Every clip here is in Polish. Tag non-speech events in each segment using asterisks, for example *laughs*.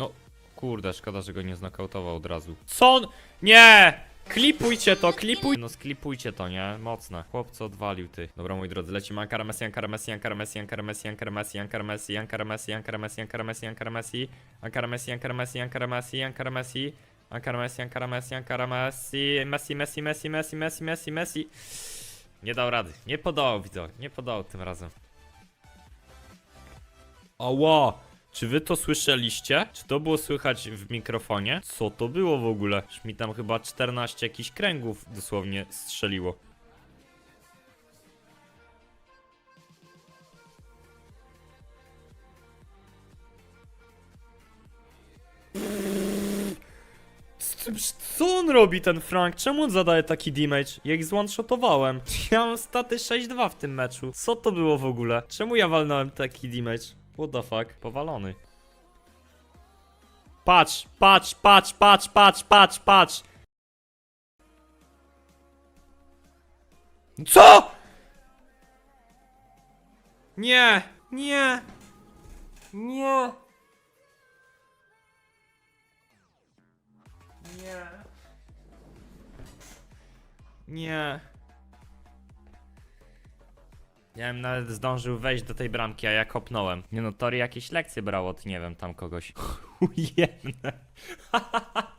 No, kurde, szkoda, że go nie znokautował od razu. Co on? Nie! Klipujcie to, klipuj! No sklipujcie to, nie? Mocne. Chłopco odwalił, ty. Dobra, moi drodzy, lecimy Ankara Messi, Ankara Messi, Ankara Messi, Ankara Messi, Ankara Messi, Ankara Messi, Ankara Messi, Ankara Messi, Ankara Messi, Ankara Messi, Ankara Messi, Ankara Messi, Ankara Messi, Ankara Messi, Ankara Messi, Ankara Messi, Ankara Messi, Messi, Messi, Messi, Messi, Messi, Messi, Messi. Nie dał rady. Nie podołał, widzę. Nie podołał tym razem. Ała! Czy wy to słyszeliście? Czy to było słychać w mikrofonie? Co to było w ogóle? Już mi tam chyba 14 jakichś kręgów dosłownie strzeliło. Co on robi ten Frank? Czemu on zadaje taki damage? Jak zone-shotowałem. *laughs* Ja mam staty 6-2 w tym meczu. Co to było w ogóle? Czemu ja walnąłem taki damage? What the fuck? Powalony. Patrz, patrz, patrz, patrz, patrz, patrz, patrz. Co? Nie, nie, nie. Nie. Nie. Ja bym nawet zdążył wejść do tej bramki, a ja kopnąłem. Nie no, Tori jakieś lekcje brało od, nie wiem, tam kogoś. *laughs* Ujemne. *laughs*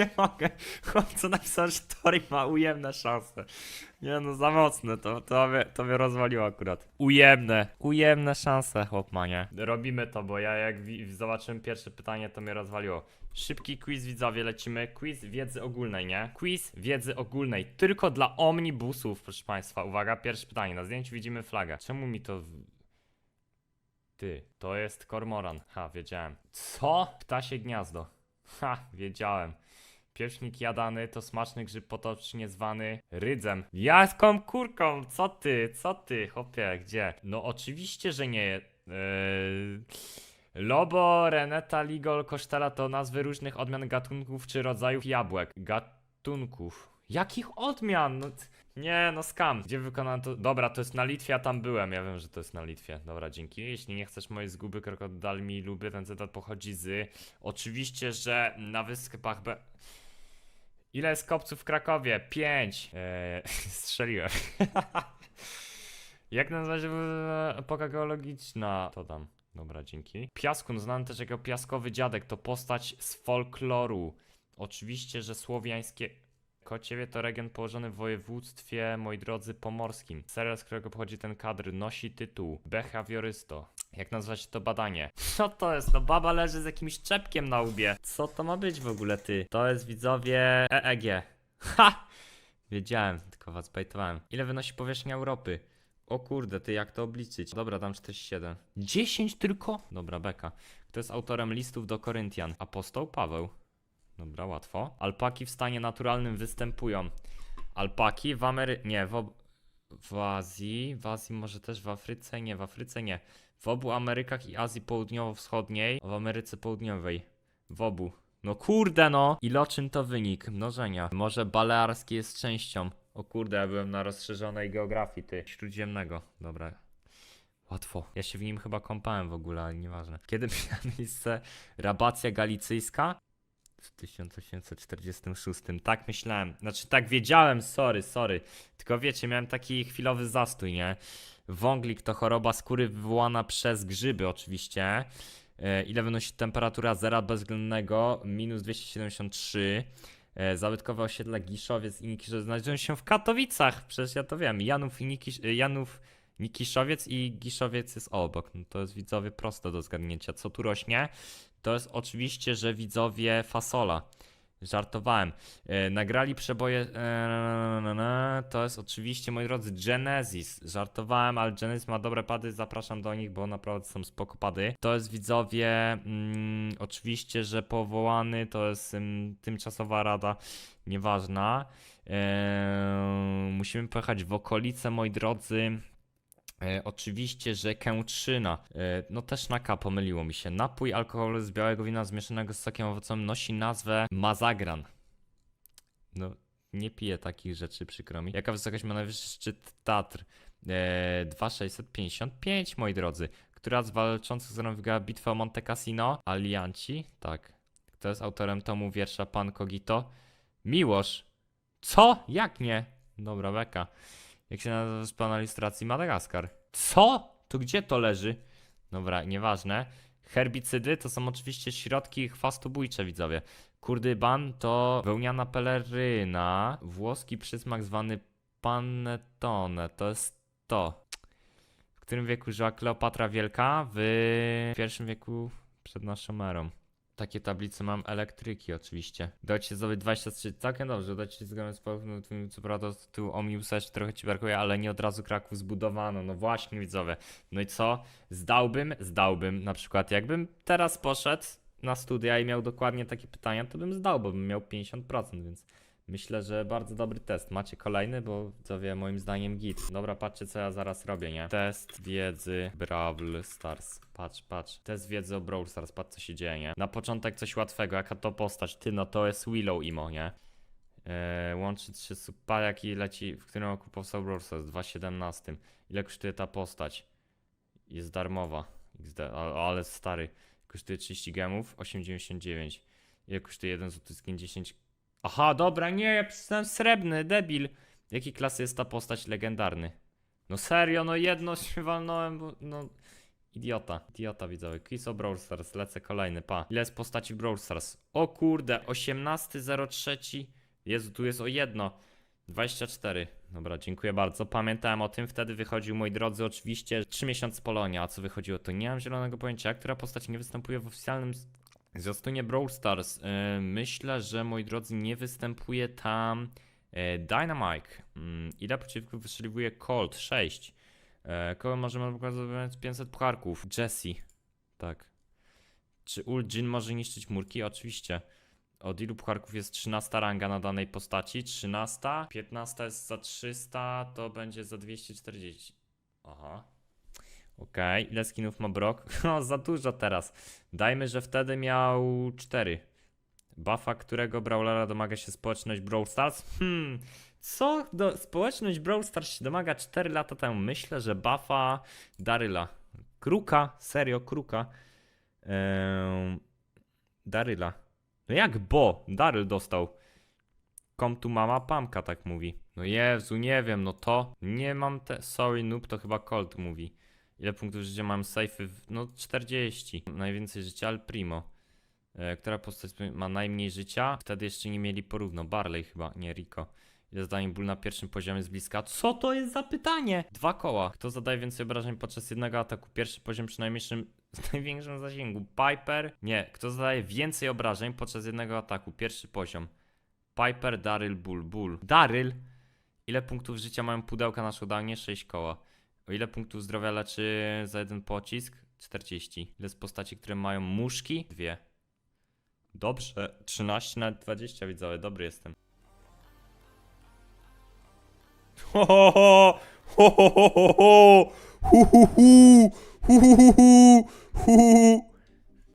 nie mogę. Chłopco napisał, że Tori ma ujemne szanse. Nie no, za mocne to, to mnie, to mnie rozwaliło akurat. Ujemne. Ujemne szanse, chłop ma, nie? Robimy to, bo ja jak zobaczyłem pierwsze pytanie, to mnie rozwaliło. Szybki quiz widzowie, lecimy. Quiz wiedzy ogólnej, nie? Quiz wiedzy ogólnej. Tylko dla omnibusów, proszę państwa. Uwaga, pierwsze pytanie. Na zdjęciu widzimy flagę. Czemu mi to... Ty, to jest kormoran. Ha, wiedziałem. Co? Ptasie gniazdo. Ha, wiedziałem. Piecznik jadany to smaczny grzyb potocznie zwany rydzem. Jaską kurką, co ty, co ty, hopie, gdzie? No oczywiście, że nie. Eee... Lobo, Reneta, Ligol, Kosztela to nazwy różnych odmian gatunków czy rodzajów jabłek. Gatunków. Jakich odmian? No, nie, no skam. Gdzie wykonano to? Dobra, to jest na Litwie, a tam byłem. Ja wiem, że to jest na Litwie. Dobra, dzięki. Jeśli nie chcesz mojej zguby, krokodal mi lubię. Ten cytat pochodzi z... Oczywiście, że na wyspach... Be... Ile jest kopców w Krakowie? Pięć. Eee, *laughs* strzeliłem. Jak nazywa się e, epoka geologiczna? To dam. Dobra, dzięki. Piaskun, znany też jako piaskowy dziadek, to postać z folkloru. Oczywiście, że słowiańskie. Kociewie to region położony w województwie, moi drodzy, pomorskim. Serial, z którego pochodzi ten kadr, nosi tytuł Behawiorysto. Jak nazwać to badanie? *laughs* Co to jest? No baba leży z jakimś czepkiem na łbie. Co to ma być w ogóle, ty? To jest widzowie EEG. *laughs* Ha! Wiedziałem, tylko was bajtowałem. Ile wynosi powierzchnia Europy? O kurde, ty jak to obliczyć? Dobra, dam 47. 10 tylko? Dobra, beka. Kto jest autorem listów do Koryntian? Apostoł Paweł. Dobra, łatwo. Alpaki w stanie naturalnym występują. Alpaki w Amery... Nie, w, w Azji. W Azji może też w Afryce? Nie, w Afryce nie. W obu Amerykach i Azji Południowo-Wschodniej. W Ameryce Południowej. W obu. No kurde no! Iloczyn to wynik mnożenia. Może balearski jest częścią. O kurde, ja byłem na rozszerzonej geografii, ty. Śródziemnego. Dobra. Łatwo. Ja się w nim chyba kąpałem w ogóle, ale nieważne. Kiedy miała miejsce rabacja galicyjska? W 1846. Tak myślałem. Znaczy, tak wiedziałem, sorry, sorry. Tylko wiecie, miałem taki chwilowy zastój, nie? Wąglik to choroba skóry wywołana przez grzyby, oczywiście. E, ile wynosi temperatura zera bezwzględnego? Minus 273. E, Zabytkowe osiedle Giszowiec i Nikiszowiec znajdują się w Katowicach. Przecież ja to wiem. Janów i Nikisz, e, Janów, Nikiszowiec i Giszowiec jest obok. No to jest widzowie proste do zgadnięcia. Co tu rośnie? To jest oczywiście, że widzowie fasola. Żartowałem. E, nagrali przeboje. E, to jest oczywiście, moi drodzy, Genesis. Żartowałem, ale Genesis ma dobre pady. Zapraszam do nich, bo naprawdę są spoko pady. To jest widzowie. Mm, oczywiście, że powołany to jest ym, tymczasowa rada. Nieważna. E, musimy pojechać w okolice, moi drodzy. E, oczywiście, że kętrzyna. E, no też na K pomyliło mi się. Napój alkoholu z białego wina zmieszanego z sokiem owocowym nosi nazwę Mazagran. No, nie piję takich rzeczy, przykro mi. Jaka wysokość ma najwyższy szczyt Tatr? E, 2655, moi drodzy. Która z walczących wygrała bitwę o Monte Cassino? Alianci? Tak. Kto jest autorem tomu wiersza Pan Kogito? Miłosz. Co? Jak nie? Dobra, beka. Jak się nazywa planu ilustracji Madagaskar? Co? To gdzie to leży? Dobra, nieważne. Herbicydy to są oczywiście środki chwastobójcze, widzowie. Kurdyban to wełniana peleryna, włoski przysmak zwany panettone. To jest to. W którym wieku żyła Kleopatra Wielka? W pierwszym wieku przed naszą erą. Takie tablice mam elektryki oczywiście. Dajcie sobie 23, całkiem dobrze, dajcie się zgodę z powrotem, no, co prawda tu Omiusa jeszcze trochę ci brakuje, ale nie od razu Kraków zbudowano, no właśnie widzowie. No i co? Zdałbym? Zdałbym. Na przykład jakbym teraz poszedł na studia i miał dokładnie takie pytania, to bym zdał, bo bym miał 50%, więc myślę, że bardzo dobry test. Macie kolejny, bo widzowie moim zdaniem git. Dobra, patrzcie co ja zaraz robię, nie? Test wiedzy Brawl Stars. Patrz, patrz. Test wiedzy o Brawl Stars, patrz co się dzieje, nie? Na początek coś łatwego, jaka to postać? Ty, no to jest Willow Imo, nie? Eee, łączyć się super, jaki leci, w którym roku powstał Brawl Stars? W 2017. Ile kosztuje ta postać? Jest darmowa. XD, ale stary. Kosztuje 30 gemów, 8,99. Ile kosztuje jeden złoty skin 10? Aha, dobra, nie, ja pisałem srebrny, debil. Jakiej klasy jest ta postać legendarny? No serio, no jedno się walnąłem, bo no... Idiota, idiota widzowie. Quiz o Brawl Stars, lecę kolejny, pa. Ile jest postaci Brawl Stars? O kurde, 18.03. Jezu, tu jest o jedno. 24. Dobra, dziękuję bardzo. Pamiętałem o tym, wtedy wychodził, moi drodzy, oczywiście 3 miesiące Polonia. A co wychodziło, to nie mam zielonego pojęcia. Która postać nie występuje w oficjalnym z- zwiastunie Brawl Stars? Yy, myślę, że, moi drodzy, nie występuje tam yy, Dynamite. Yy, ile przeciwników wystrzeliwuje Colt? 6. Yy, kogo możemy pokazać 500 pucharków? Jesse. Tak. Czy ult Jin może niszczyć murki? Oczywiście. Od ilu pucharków jest 13 ranga na danej postaci? 13. 15 jest za 300, to będzie za 240. Aha. Okej, ile skinów ma Brock? *laughs* O, za dużo teraz. Dajmy, że wtedy miał 4. Buffa, którego Brawlera domaga się społeczność Brawl Stars? Hmm, co do, społeczność Brawl Stars się domaga 4 lata temu? Myślę, że buffa Daryla. Kruka, serio, kruka. Eee, Daryla. No jak bo? Daryl dostał. Kom tu mama, pamka tak mówi. No Jezu, nie wiem, no to. Nie mam te. Sorry, noob, to chyba Colt mówi. Ile punktów życia mam safety? No 40. Najwięcej życia, ale primo. E, która postać ma najmniej życia? Wtedy jeszcze nie mieli porówno. Barley chyba, nie Rico. Ile zadań ból na pierwszym poziomie z bliska? Co to jest za pytanie? Dwa koła. Kto zadaje więcej obrażeń podczas jednego ataku? Pierwszy poziom przy najmniejszym, *laughs* z największym zasięgu. Piper? Nie. Kto zadaje więcej obrażeń podczas jednego ataku? Pierwszy poziom. Piper, Daryl, Bull. Bull. Daryl? Ile punktów życia mają pudełka na showdownie? 6 koła. O ile punktów zdrowia leczy za jeden pocisk? 40. Ile z postaci, które mają muszki? Dwie. Dobrze, e, 13 na 20 widzowie, dobry jestem. Ho ho ho! Ho ho ho ho ho!